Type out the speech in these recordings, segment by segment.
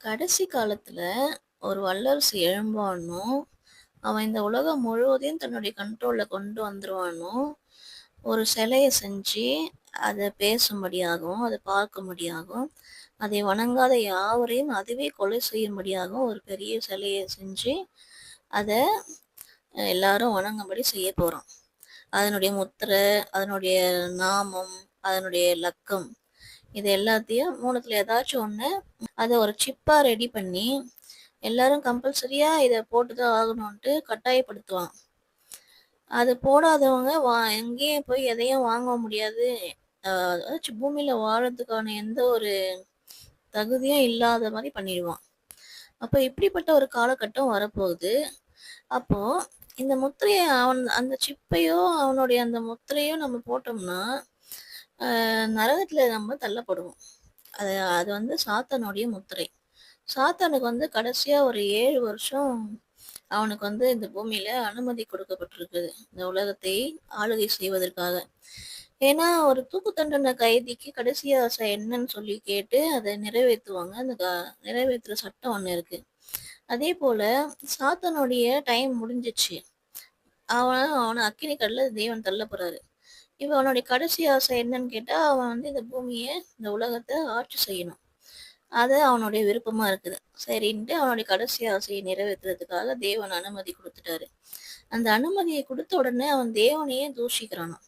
கடைசி காலத்துல ஒரு வல்லரசு எழும்பானும், அவன் இந்த உலகம் முழுவதையும் தன்னுடைய கண்ட்ரோல்ல கொண்டு வந்துருவான்னும், ஒரு சிலைய செஞ்சு, அத பேசும்படியாகவும், அத பார்க்கும்படியாகவும், அதை வணங்காத யாவரையும் அதுவே கொலை செய்யும்படியாகவும் ஒரு பெரிய சிலைய செஞ்சு, அத எல்லாரும் வணங்கும்படி செய்ய போறான். அதனுடைய முத்திரை, அதனுடைய நாமம், அதனுடைய லக்கம் இது எல்லாத்தையும் மூணுத்தில் ஏதாச்சும் ஒன்று அதை ஒரு சிப்பாக ரெடி பண்ணி, எல்லாரும் கம்பல்சரியா இதை போட்டு தான் ஆகணுன்ட்டு கட்டாயப்படுத்துவான். அது போடாதவங்க வா எங்கேயும் போய் எதையும் வாங்க முடியாது. அதாச்சும் பூமியில வாழறதுக்கான எந்த ஒரு தகுதியும் இல்லாத மாதிரி பண்ணிடுவான். அப்போ இப்படிப்பட்ட ஒரு காலகட்டம் வரப்போகுது. அப்போ இந்த முத்திரையை அவன் அந்த சிப்பையோ, அவனுடைய அந்த முத்திரையோ நம்ம போட்டோம்னா, நரகத்தில் நம்ம தள்ளப்படுவோம். அது அது வந்து சாத்தானுடைய முத்திரை. சாத்தானுக்கு வந்து கடைசியாக ஒரு ஏழு வருஷம் அவனுக்கு வந்து இந்த பூமியில அனுமதி கொடுக்கப்பட்டிருக்குது. இந்த உலகத்தை ஆளுகை செய்வதற்காக. ஏன்னா, ஒரு தூக்கு தண்டனை கைதிக்கு கடைசி ஆசை என்னன்னு சொல்லி கேட்டு அதை நிறைவேற்றுவாங்க அந்த க நிறைவேத்துற சட்டம் ஒண்ணு இருக்கு. அதேபோல சாத்தனுடைய டைம் முடிஞ்சிச்சு. அவன் அவனை அக்கினி கடல்ல தேவன் தள்ள போறாரு. இப்போ அவனுடைய கடைசி ஆசை என்னன்னு கேட்டால் அவன் வந்து இந்த பூமியை இந்த உலகத்தை ஆட்சி செய்யணும். அது அவனுடைய விருப்பமாக இருக்குது. சரின்ட்டு அவனுடைய கடைசி ஆசையை நிறைவேற்றுறதுக்காக தேவன் அனுமதி கொடுத்துட்டாரு அந்த அனுமதியை கொடுத்த உடனே அவன் தேவனையே தூஷிக்கிறானாம்.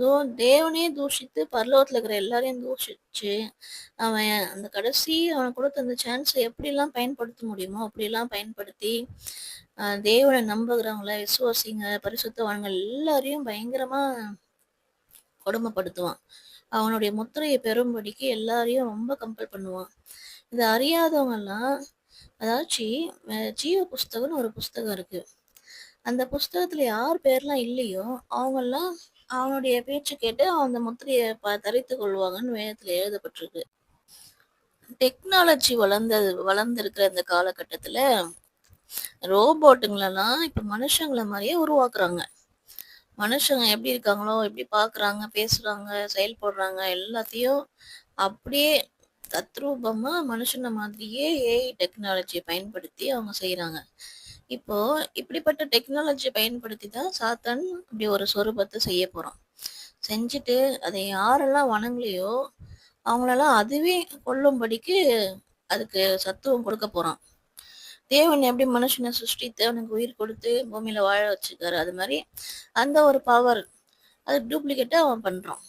தோ தேவனையே தூஷித்து பரலோகத்தில் இருக்கிற எல்லாரையும் தூஷிச்சு, அவன் அந்த கடைசி அவனை கொடுத்த அந்த சான்ஸை எப்படிலாம் பயன்படுத்த முடியுமோ, அப்படிலாம் பயன்படுத்தி, தேவனை நம்புகிறவங்கள, விசுவாசிங்க, பரிசுத்தவான்கள் எல்லாரையும் பயங்கரமாக கொடுமைப்படுத்துவான். அவனுடைய முத்திரையை பெறும்படிக்கு எல்லாரையும் ரொம்ப கம்பல் பண்ணுவான். இதை அறியாதவங்கெல்லாம் அதாச்சு ஜீவ புஸ்தகம்னு ஒரு புஸ்தகம் இருக்கு. அந்த புஸ்தகத்துல யார் பேர்லாம் இல்லையோ, அவங்கெல்லாம் அவனுடைய பேச்சு கேட்டு அந்த முத்திரையை ப தரித்து கொள்வாங்கன்னு வேதத்துல எழுதப்பட்டிருக்கு. டெக்னாலஜி வளர்ந்தது வளர்ந்துருக்கிற இந்த காலகட்டத்துல, ரோபோட்டுங்களெல்லாம் இப்ப மனுஷங்களை மாதிரியே உருவாக்குறாங்க. மனுஷங்க எப்படி இருக்காங்களோ, எப்படி பார்க்குறாங்க, பேசுறாங்க, செயல்படுறாங்க எல்லாத்தையும் அப்படியே தத்ரூபமாக மனுஷன மாதிரியே ஏஐ டெக்னாலஜியை பயன்படுத்தி அவங்க செய்கிறாங்க இப்போ இப்படிப்பட்ட டெக்னாலஜியை பயன்படுத்தி தான் சாத்தான் இப்படி ஒரு சொரூபத்தை செய்ய போகிறோம் செஞ்சுட்டு அதை யாரெல்லாம் வணங்கலையோ, அவங்களெல்லாம் அதுவே கொல்லும்படிக்கு அதுக்கு சத்துவம் கொடுக்கப் போகிறான் தேவன் எப்படி மனுஷன சிருஷ்டித்து அவனுக்கு உயிர் கொடுத்து பூமியில வாழ வச்சிருக்காரு, அது மாதிரி அந்த ஒரு பவர் அது டூப்ளிகேட்டா அவன் பண்றான்.